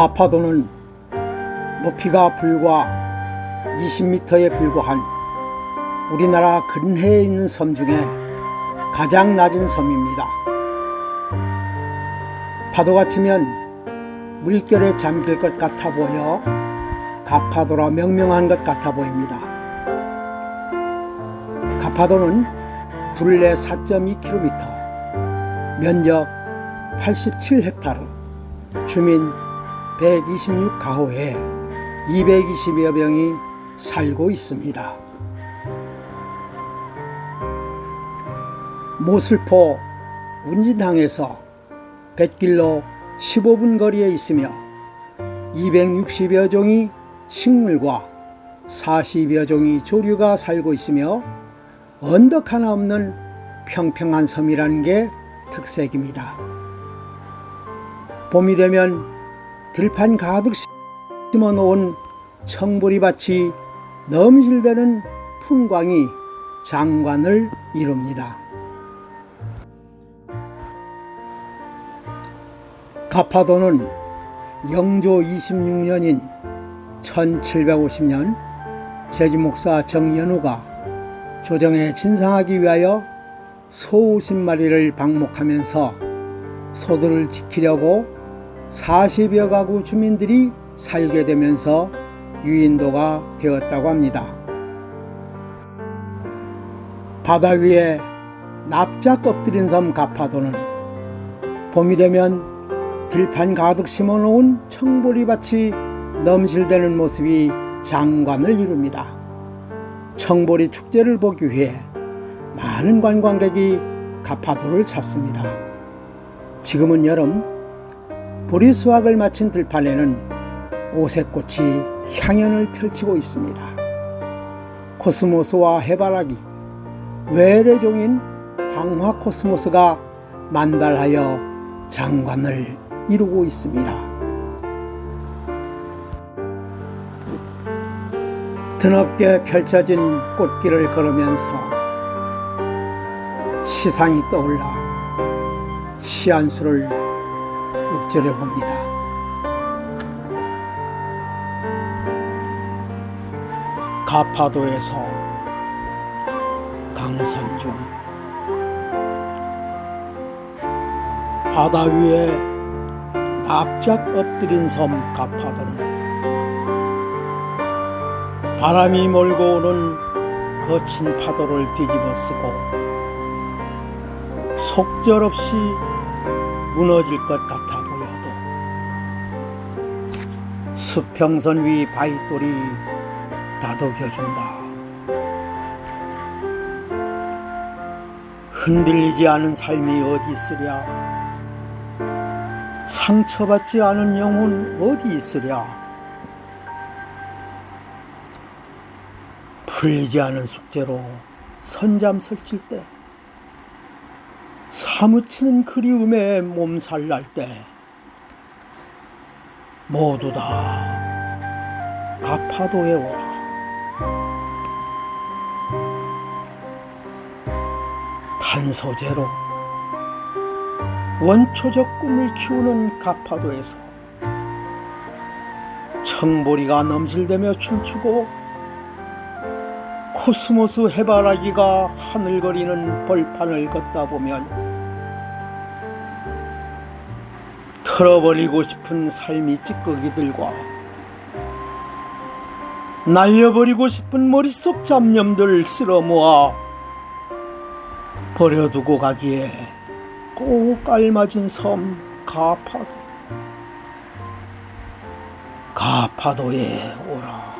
가파도는 높이가 불과 20m에 불과한 우리나라 근해에 있는 섬 중에 가장 낮은 섬입니다. 파도가 치면 물결에 잠길 것 같아 보여 가파도라 명명한 것 같아 보입니다. 가파도는 둘레 4.2km, 면적 87헥타르, 주민 126 가호에 220여 명이 살고 있습니다. 모슬포 운진항에서 뱃길로 15분 거리에 있으며 260여 종이 식물과 40여 종이 조류가 살고 있으며 언덕 하나 없는 평평한 섬이라는 게 특색입니다. 봄이 되면 들판 가득 심어 놓은 청보리밭이 넘실대는 풍광이 장관을 이룹니다. 가파도는 영조 26년인 1750년 제주목사 정연우가 조정에 진상하기 위하여 소 50마리를 방목하면서 소들을 지키려고 40여 가구 주민들이 살게 되면서 유인도가 되었다고 합니다. 바다 위에 납작 엎드린 섬 가파도는 봄이 되면 들판 가득 심어놓은 청보리밭이 넘실대는 모습이 장관을 이룹니다. 청보리 축제를 보기 위해 많은 관광객이 가파도를 찾습니다. 지금은 여름 보리 수확을 마친 들판에는 오색꽃이 향연을 펼치고 있습니다. 코스모스와 해바라기, 외래종인 황화 코스모스가 만발하여 장관을 이루고 있습니다. 드넓게 펼쳐진 꽃길을 걸으면서 시상이 떠올라 시안수를 읊조려 봅니다. 가파도에서 강산 중 바다 위에 납작 엎드린 섬 가파도는 바람이 몰고 오는 거친 파도를 뒤집어 쓰고 속절없이 무너질 것 같아 보여도 수평선 위 바위돌이 다독여준다. 흔들리지 않은 삶이 어디 있으랴? 상처받지 않은 영혼 어디 있으랴? 풀리지 않은 숙제로 선잠 설칠 때 사무치는 그리움에 몸살 날 때 모두 다 가파도에 오라. 탄소제로 원초적 꿈을 키우는 가파도에서 청보리가 넘실대며 춤추고 코스모스 해바라기가 하늘거리는 벌판을 걷다 보면 털어버리고 싶은 삶이 찌꺼기 들과 날려버리고 싶은 머릿속 잡념들 쓸어 모아 버려두고 가기에 꼭 알맞은 섬 가파도 가파도에 오라